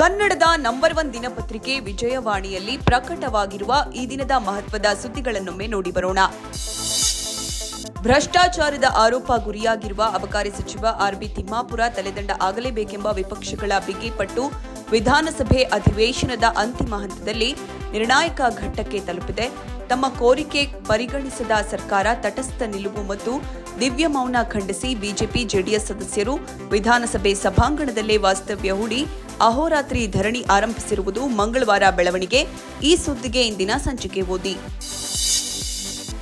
ಕನ್ನಡದ number one ದಿನಪತ್ರಿಕೆ ವಿಜಯವಾಣಿಯಲ್ಲಿ ಪ್ರಕಟವಾಗಿರುವ ಈ ದಿನದ ಮಹತ್ವದ ಸುದ್ದಿಗಳನ್ನೊಮ್ಮೆ ನೋಡಿ ಬರೋಣ. ಭ್ರಷ್ಟಾಚಾರದ ಆರೋಪ ಗುರಿಯಾಗಿರುವ ಅಬಕಾರಿ ಸಚಿವ ಆರ್ಬಿ ತಿಮ್ಮಾಪುರ ತಲೆದಂಡ ಆಗಲೇಬೇಕೆಂಬ ವಿಪಕ್ಷಗಳ ಬಿಗಿಪಟ್ಟು ವಿಧಾನಸಭೆ ಅಧಿವೇಶನದ ಅಂತಿಮ ಹಂತದಲ್ಲಿ ನಿರ್ಣಾಯಕ ಘಟ್ಟಕ್ಕೆ ತಲುಪಿದೆ. ತಮ್ಮ ಕೋರಿಕೆ ಪರಿಗಣಿಸದ ಸರ್ಕಾರ ತಟಸ್ಥ ನಿಲುವು ಮತ್ತು ದಿವ್ಯ ಮೌನ ಖಂಡಿಸಿ ಬಿಜೆಪಿ ಜೆಡಿಎಸ್ ಸದಸ್ಯರು ವಿಧಾನಸಭೆ ಸಭಾಂಗಣದಲ್ಲೇ ವಾಸ್ತವ್ಯ ಹೂಡಿ ಅಹೋರಾತ್ರಿ ಧರಣಿ ಆರಂಭಿಸಿರುವುದು ಮಂಗಳವಾರ ಬೆಳವಣಿಗೆ. ಈ ಸುದ್ದಿಗೆ ಇಂದಿನ ಸಂಚಿಕೆ ಓದಿ.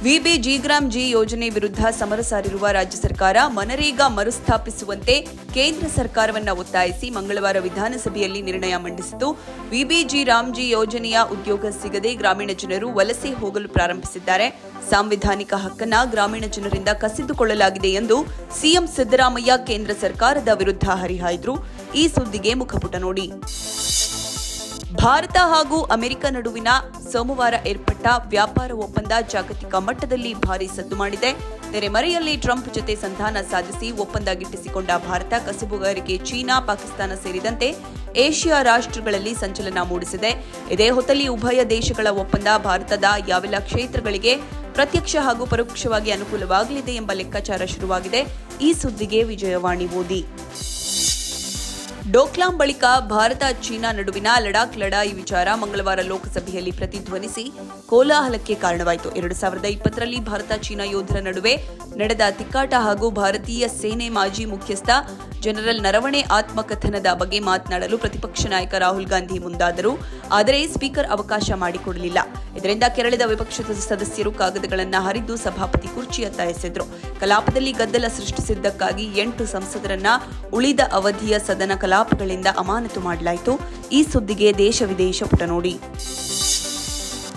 ವಿಬಿ ಜಿಗ್ರಾಮ್ ಜಿ ಯೋಜನೆ ವಿರುದ್ಧ ಸಮರ ಸಾರಿರುವ ರಾಜ್ಯ ಸರ್ಕಾರ ಮನರೇಗಾ ಮರುಸ್ಥಾಪಿಸುವಂತೆ ಕೇಂದ್ರ ಸರ್ಕಾರವನ್ನು ಒತ್ತಾಯಿಸಿ ಮಂಗಳವಾರ ವಿಧಾನಸಭೆಯಲ್ಲಿ ನಿರ್ಣಯ ಮಂಡಿಸಿತು. ವಿಬಿಜಿ ರಾಮ್ಜಿ ಯೋಜನೆಯ ಉದ್ಯೋಗ ಸಿಗದೆ ಗ್ರಾಮೀಣ ಜನರು ವಲಸೆ ಹೋಗಲು ಪ್ರಾರಂಭಿಸಿದ್ದಾರೆ. ಸಾಂವಿಧಾನಿಕ ಹಕ್ಕನ್ನ ಗ್ರಾಮೀಣ ಜನರಿಂದ ಕಸಿದುಕೊಳ್ಳಲಾಗಿದೆ ಎಂದು ಸಿಎಂ ಸಿದ್ದರಾಮಯ್ಯ ಕೇಂದ್ರ ಸರ್ಕಾರದ ವಿರುದ್ಧ ಹರಿಹಾಯ್ದರು. ಈ ಸುದ್ದಿಗೆ ಮುಖಪುಟ ನೋಡಿ. ಭಾರತ ಹಾಗೂ ಅಮೆರಿಕ ನಡುವಿನ ಸೋಮವಾರ ಏರ್ಪಟ್ಟ ವ್ಯಾಪಾರ ಒಪ್ಪಂದ ಜಾಗತಿಕ ಮಟ್ಟದಲ್ಲಿ ಭಾರಿ ಸದ್ದು ಮಾಡಿದೆ. ನೆರೆಮರೆಯಲ್ಲಿ ಟ್ರಂಪ್ ಜೊತೆ ಸಂಧಾನ ಸಾಧಿಸಿ ಒಪ್ಪಂದ ಗಿಟ್ಟಿಸಿಕೊಂಡ ಭಾರತ ಕಸುಬುಗಾರಿಕೆ ಚೀನಾ, ಪಾಕಿಸ್ತಾನ ಸೇರಿದಂತೆ ಏಷ್ಯಾ ರಾಷ್ಟ್ರಗಳಲ್ಲಿ ಸಂಚಲನ ಮೂಡಿಸಿದೆ. ಇದೇ ಹೊತ್ತಲ್ಲಿ ಉಭಯ ದೇಶಗಳ ಒಪ್ಪಂದ ಭಾರತದ ಯಾವೆಲ್ಲ ಕ್ಷೇತ್ರಗಳಿಗೆ ಪ್ರತ್ಯಕ್ಷ ಹಾಗೂ ಪರೋಕ್ಷವಾಗಿ ಅನುಕೂಲವಾಗಲಿದೆ ಎಂಬ ಲೆಕ್ಕಾಚಾರ ಶುರುವಾಗಿದೆ. ಈ ಸುದ್ದಿಗೆ ವಿಜಯವಾಣಿ ಓದಿ. ಡೋಕ್ಲಾಂ ಬಳಿಕ ಭಾರತ ಚೀನಾ ನಡುವಿನ ಲಡಾಖ್ ಲಡಾಯಿ ವಿಚಾರ ಮಂಗಳವಾರ ಲೋಕಸಭೆಯಲ್ಲಿ ಪ್ರತಿಧ್ವನಿಸಿ ಕೋಲಾಹಲಕ್ಕೆ ಕಾರಣವಾಯಿತು. ಎರಡು ಸಾವಿರದ ಇಪ್ಪತ್ತರಲ್ಲಿ ಭಾರತ ಚೀನಾ ಯೋಧರ ನಡುವೆ ನಡೆದ ತಿಕ್ಕಾಟ ಹಾಗೂ ಭಾರತೀಯ ಸೇನೆ ಮಾಜಿ ಮುಖ್ಯಸ್ಥ ಜನರಲ್ ನರವಣೆ ಆತ್ಮಕಥನದ ಬಗ್ಗೆ ಮಾತನಾಡಲು ಪ್ರತಿಪಕ್ಷ ನಾಯಕ ರಾಹುಲ್ ಗಾಂಧಿ ಮುಂದಾದರು. ಆದರೆ ಸ್ಪೀಕರ್ ಅವಕಾಶ ಮಾಡಿಕೊಡಲಿಲ್ಲ. ಇದರಿಂದ ಕೆರಳಿದ ವಿಪಕ್ಷದ ಸದಸ್ಯರು ಕಾಗದಗಳನ್ನು ಹರಿದು ಸಭಾಪತಿ ಕುರ್ಚಿಯತ್ತ ಎಸೆದರು. ಕಲಾಪದಲ್ಲಿ ಗದ್ದಲ ಸೃಷ್ಟಿಸಿದ್ದಕ್ಕಾಗಿ ಎಂಟು ಸಂಸದರನ್ನ ಉಳಿದ ಅವಧಿಯ ಸದನ ಕಲಾಪಗಳಿಂದ ಅಮಾನತು ಮಾಡಲಾಯಿತು. ಈ ಸುದ್ದಿಗೆ ದೇಶ ವಿದೇಶ ಪುಟ ನೋಡಿ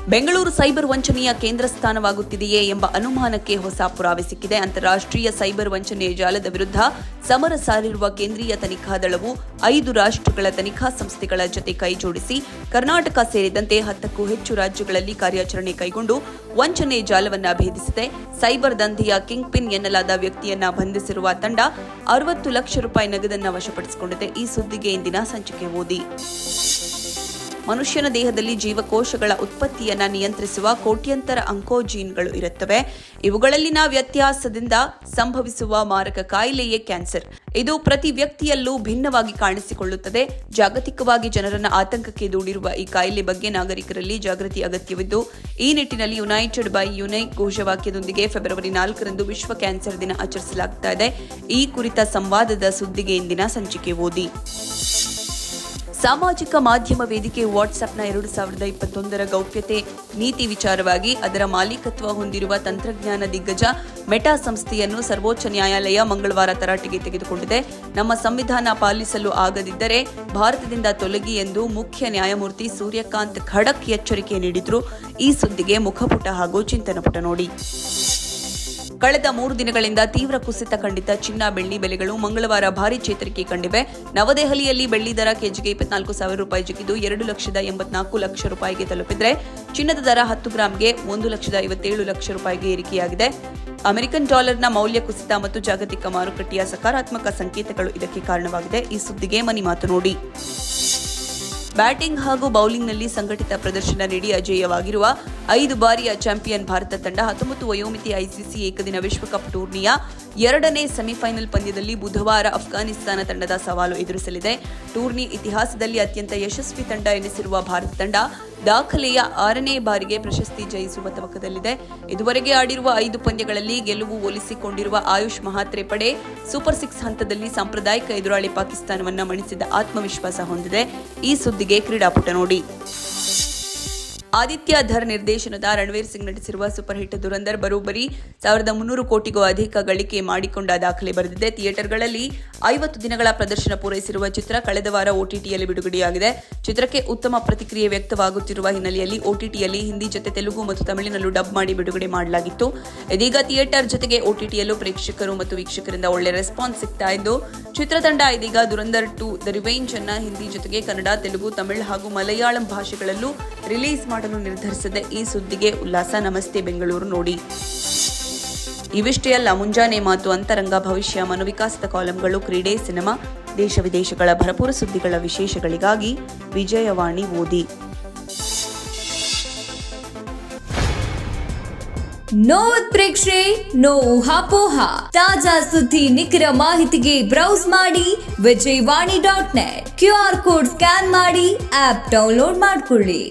ಬೆಂಗಳೂರು ಸೈಬರ್ ವಂಚನೆಯ ಕೇಂದ್ರ ಸ್ಥಾನವಾಗುತ್ತಿದೆಯೇ ಎಂಬ ಅನುಮಾನಕ್ಕೆ ಹೊಸ ಪುರಾವೆ ಸಿಕ್ಕಿದೆ. ಅಂತಾರಾಷ್ಟ್ರೀಯ ಸೈಬರ್ ವಂಚನೆ ಜಾಲದ ವಿರುದ್ಧ ಸಮರ ಸಾರಿರುವ ಕೇಂದ್ರೀಯ ತನಿಖಾ ದಳವು ಐದು ರಾಷ್ಟ್ರಗಳ ತನಿಖಾ ಸಂಸ್ಥೆಗಳ ಜೊತೆ ಕೈಜೋಡಿಸಿ ಕರ್ನಾಟಕ ಸೇರಿದಂತೆ ಹತ್ತಕ್ಕೂ ಹೆಚ್ಚು ರಾಜ್ಯಗಳಲ್ಲಿ ಕಾರ್ಯಾಚರಣೆ ಕೈಗೊಂಡು ವಂಚನೆ ಜಾಲವನ್ನು ಭೇದಿಸಿದೆ. ಸೈಬರ್ ದಂಧೆಯ ಕಿಂಗ್ ಪಿನ್ ಎನ್ನಲಾದ ವ್ಯಕ್ತಿಯನ್ನ ಬಂಧಿಸಿರುವ ತಂಡ ಅರವತ್ತು ಲಕ್ಷ ರೂಪಾಯಿ ನಗದನ್ನು ವಶಪಡಿಸಿಕೊಂಡಿದೆ. ಈ ಸುದ್ದಿಗೆ ಇಂದಿನ ಸಂಚಿಕೆ ಓದಿ. ಮನುಷ್ಯನ ದೇಹದಲ್ಲಿ ಜೀವಕೋಶಗಳ ಉತ್ಪತ್ತಿಯನ್ನ ನಿಯಂತ್ರಿಸುವ ಕೋಟ್ಯಂತರ ಅಂಕೋಜೀನ್ಗಳು ಇರುತ್ತವೆ. ಇವುಗಳಲ್ಲಿನ ವ್ಯತ್ಯಾಸದಿಂದ ಸಂಭವಿಸುವ ಮಾರಕ ಕಾಯಿಲೆಯೇ ಕ್ಯಾನ್ಸರ್. ಇದು ಪ್ರತಿ ವ್ಯಕ್ತಿಯಲ್ಲೂ ಭಿನ್ನವಾಗಿ ಕಾಣಿಸಿಕೊಳ್ಳುತ್ತದೆ. ಜಾಗತಿಕವಾಗಿ ಜನರನ್ನ ಆತಂಕಕ್ಕೆ ದೂಡಿರುವ ಈ ಕಾಯಿಲೆ ಬಗ್ಗೆ ನಾಗರಿಕರಲ್ಲಿ ಜಾಗೃತಿ ಅಗತ್ಯವಿದ್ದು, ಈ ನಿಟ್ಟಿನಲ್ಲಿ ಯುನೈಟೆಡ್ ಬೈ ಯುನೈಕ್ ಘೋಷವಾಕ್ಯದೊಂದಿಗೆ ಫೆಬ್ರವರಿ ನಾಲ್ಕರಂದು ವಿಶ್ವ ಕ್ಯಾನ್ಸರ್ ದಿನ ಆಚರಿಸಲಾಗ್ತಾ ಇದೆ. ಈ ಕುರಿತ ಸಂವಾದದ ಸುದ್ದಿಗೆ ಇಂದಿನ ಸಂಚಿಕೆ ಓದಿ. ಸಾಮಾಜಿಕ ಮಾಧ್ಯಮ ವೇದಿಕೆ ವಾಟ್ಸ್ಆಪ್ನ ಎರಡು ಸಾವಿರದ ಇಪ್ಪತ್ತೊಂದರ ಗೌಪ್ಯತೆ, ನೀತಿ ವಿಚಾರವಾಗಿ ಅದರ ಮಾಲೀಕತ್ವ ಹೊಂದಿರುವ ತಂತ್ರಜ್ಞಾನ ದಿಗ್ಗಜ ಮೆಟಾ ಸಂಸ್ಥೆಯನ್ನು ಸರ್ವೋಚ್ಚ ನ್ಯಾಯಾಲಯ ಮಂಗಳವಾರ ತರಾಟೆಗೆ ತೆಗೆದುಕೊಂಡಿದೆ. ನಮ್ಮ ಸಂವಿಧಾನ ಪಾಲಿಸಲು ಆಗದಿದ್ದರೆ ಭಾರತದಿಂದ ತೊಲಗಿ ಎಂದು ಮುಖ್ಯ ನ್ಯಾಯಮೂರ್ತಿ ಸೂರ್ಯಕಾಂತ್ ಖಡಕ್ ಎಚ್ಚರಿಕೆ ನೀಡಿದ್ರು. ಈ ಸುದ್ದಿಗೆ ಮುಖಪುಟ ಹಾಗೂ ಚಿಂತನಪುಟ ನೋಡಿ. ಕಳೆದ ಮೂರು ದಿನಗಳಿಂದ ತೀವ್ರ ಕುಸಿತ ಕಂಡಿದ್ದ ಚಿನ್ನ ಬೆಳ್ಳಿ ಬೆಲೆಗಳು ಮಂಗಳವಾರ ಭಾರಿ ಚೇತರಿಕೆ ಕಂಡಿವೆ. ನವದೆಹಲಿಯಲ್ಲಿ ಬೆಳ್ಳಿ ದರ ಕೆಜಿಗೆ ಇಪ್ಪತ್ನಾಲ್ಕು ಸಾವಿರ ರೂಪಾಯಿ ಜಿಗಿದು ಎರಡು ಲಕ್ಷದ ಎಂಬತ್ನಾಲ್ಕು ಲಕ್ಷ ರೂಪಾಯಿಗೆ ತಲುಪಿದ್ರೆ, ಚಿನ್ನದ ದರ ಹತ್ತು ಗ್ರಾಂಗೆ ಒಂದು ಲಕ್ಷದ ಐವತ್ತೇಳು ಲಕ್ಷ ರೂಪಾಯಿಗೆ ಏರಿಕೆಯಾಗಿದೆ. ಅಮೆರಿಕನ್ ಡಾಲರ್ನ ಮೌಲ್ಯ ಕುಸಿತ ಮತ್ತು ಜಾಗತಿಕ ಮಾರುಕಟ್ಟೆಯ ಸಕಾರಾತ್ಮಕ ಸಂಕೇತಗಳು ಇದಕ್ಕೆ ಕಾರಣವಾಗಿದೆ. ಈ ಸುದ್ದಿಗೆ ಮನಿ ಮಾತು ನೋಡಿ. ಬ್ಯಾಟಿಂಗ್ ಹಾಗೂ ಬೌಲಿಂಗ್ನಲ್ಲಿ ಸಂಘಟಿತ ಪ್ರದರ್ಶನ ನೀಡಿ ಅಜೇಯವಾಗಿರುವ ಐದು ಬಾರಿಯ ಚಾಂಪಿಯನ್ ಭಾರತ ತಂಡ ಹತ್ತೊಂಬತ್ತು ವಯೋಮಿತಿ ಐಸಿಸಿ ಏಕದಿನ ವಿಶ್ವಕಪ್ ಟೂರ್ನಿಯ ಎರಡನೇ ಸೆಮಿಫೈನಲ್ ಪಂದ್ಯದಲ್ಲಿ ಬುಧವಾರ ಅಫ್ಘಾನಿಸ್ತಾನ ತಂಡದ ಸವಾಲು ಎದುರಿಸಲಿದೆ. ಟೂರ್ನಿ ಇತಿಹಾಸದಲ್ಲಿ ಅತ್ಯಂತ ಯಶಸ್ವಿ ತಂಡ ಎನಿಸಿರುವ ಭಾರತ ತಂಡ ದಾಖಲೆಯ ಆರನೇ ಬಾರಿಗೆ ಪ್ರಶಸ್ತಿ ಜಯಿಸುವ ತವಕದಲ್ಲಿದೆ. ಇದುವರೆಗೆ ಆಡಿರುವ ಐದು ಪಂದ್ಯಗಳಲ್ಲಿ ಗೆಲುವು ಒಲಿಸಿಕೊಂಡಿರುವ ಆಯುಷ್ ಮಹಾತ್ರೆ ಪಡೆ ಸೂಪರ್ ಸಿಕ್ಸ್ ಹಂತದಲ್ಲಿ ಸಾಂಪ್ರದಾಯಿಕ ಎದುರಾಳಿ ಪಾಕಿಸ್ತಾನವನ್ನು ಮಣಿಸಿದ ಆತ್ಮವಿಶ್ವಾಸ ಹೊಂದಿದೆ. ಈ ಸುದ್ದಿಗೆ ಕ್ರೀಡಾಪುಟ ನೋಡಿ. ಆದಿತ್ಯ ಧರ್ ನಿರ್ದೇಶನದ ರಣವೀರ್ ಸಿಂಗ್ ನಟಿಸಿರುವ ಸೂಪರ್ ಹಿಟ್ ದುರಂದರ್ ಬರೋಬ್ಬರಿ ಸಾವಿರದ ಮುನ್ನೂರು ಕೋಟಿಗೂ ಅಧಿಕ ಗಳಿಕೆ ಮಾಡಿಕೊಂಡ ದಾಖಲೆ ಬರೆದಿದೆ. ಥಿಯೇಟರ್ಗಳಲ್ಲಿ ಐವತ್ತು ದಿನಗಳ ಪ್ರದರ್ಶನ ಪೂರೈಸಿರುವ ಚಿತ್ರ ಕಳೆದ ವಾರ ಓಟಿಟಿಯಲ್ಲಿ ಬಿಡುಗಡೆಯಾಗಿದೆ. ಚಿತ್ರಕ್ಕೆ ಉತ್ತಮ ಪ್ರತಿಕ್ರಿಯೆ ವ್ಯಕ್ತವಾಗುತ್ತಿರುವ ಹಿನ್ನೆಲೆಯಲ್ಲಿ ಓಟಿಟಿಯಲ್ಲಿ ಹಿಂದಿ ಜೊತೆ ತೆಲುಗು ಮತ್ತು ತಮಿಳಿನಲ್ಲೂ ಡಬ್ ಮಾಡಿ ಬಿಡುಗಡೆ ಮಾಡಲಾಗಿತ್ತು. ಇದೀಗ ಥಿಯೇಟರ್ ಜೊತೆಗೆ ಓಟಿಟಿಯಲ್ಲೂ ಪ್ರೇಕ್ಷಕರು ಮತ್ತು ವೀಕ್ಷಕರಿಂದ ಒಳ್ಳೆ ರೆಸ್ಪಾನ್ಸ್ ಸಿಗ್ತಾ ಇದ್ದು ಚಿತ್ರತಂಡ ಇದೀಗ ದುರಂದರ್ ಟು ದ ರಿವೆಂಜ್ ಅನ್ನ ಹಿಂದಿ ಜೊತೆಗೆ ಕನ್ನಡ, ತೆಲುಗು, ತಮಿಳು ಹಾಗೂ ಮಲಯಾಳಂ ಭಾಷೆಗಳಲ್ಲೂ ರಿಲೀಸ್ ಮಾಡಲು ನಿರ್ಧರಿಸಿದ ಈ ಸುದ್ದಿಗೆ ಉಲ್ಲಾಸ. ನಮಸ್ತೆ, ಬೆಂಗಳೂರು ನೋಡಿ. ಇವಿಷ್ಟೇ ಅಲ್ಲ, ಮುಂಜಾನೆ ಮಾತು ಅಂತರಂಗ ಭವಿಷ್ಯ, ಮನೋವಿಕಾಸದ ಕಾಲಂಗಳು, ಕ್ರೀಡೆ, ಸಿನಿಮಾ, ದೇಶ ವಿದೇಶಗಳ ಭರಪೂರ ಸುದ್ದಿಗಳ ವಿಶೇಷಗಳಿಗಾಗಿ ವಿಜಯವಾಣಿ ಓದಿ. ನೋ ಉತ್ಪ್ರೇಕ್ಷೆ ನೋ ಊಹಾಪೋಹ ತಾಜಾ ಸುದ್ದಿ, ನಿಖರ ಮಾಹಿತಿಗೆ ಬ್ರೌಸ್ ಮಾಡಿ Vijayavani dot net. Q R code scan ಮಾಡಿ, ಆಪ್ ಡೌನ್ಲೋಡ್ ಮಾಡಿಕೊಳ್ಳಿ.